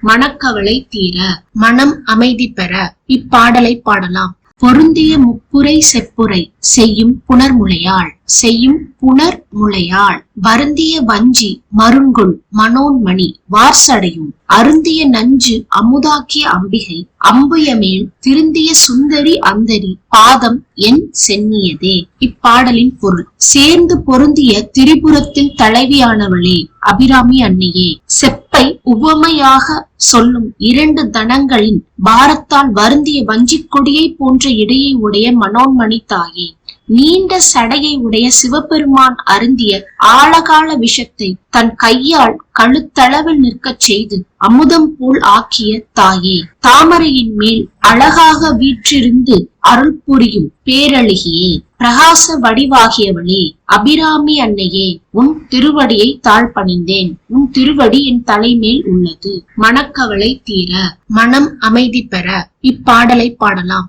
மனக்கவலை தீர மனம் அமைதி பெற இப்பாடலை பாடலாம். பொருந்திய முப்புரை செப்புரை. செய்யும் புனர்முளையாள் செய்யும் புனர்முளையாள் வருந்திய வஞ்சி மருங்குள் மனோன்மணி வார்சடையும் அருந்திய நஞ்சு அமுதாக்கிய அம்பிகை அம்புயமேல் திருந்திய சுந்தரி அந்தரி பாதம் என் சென்னியதே. இப்பாடலின் பொருள் சேர்ந்து பொருந்திய திரிபுரத்தின் தலைவியானவளே அபிராமி அன்னையே. செப்பை உவமையாக சொல்லும் இரண்டு தனங்களின் பாரத்தால் வருந்திய வஞ்சிக் கொடியை போன்ற இடையை உடைய மனோன்மணி தாயே. நீண்ட சடையை உடைய சிவபெருமான் அருந்திய ஆழகால விஷத்தை தன் கையால் கழுத்தளவில் நிற்கச் செய்து அமுதம் போல் ஆக்கிய தாயே தாமரையின் மேல் அழகாக வீற்றிருந்து அருள் புரியும் பேரழகியே பிரகாச வடிவாகியவளே அபிராமி அன்னையே உன் திருவடியை தாழ் பணிந்தேன். உன் திருவடி என் தலைமேல் உள்ளது. மனக்கவலை தீர மனம் அமைதி பெற இப்பாடலை பாடலாம்.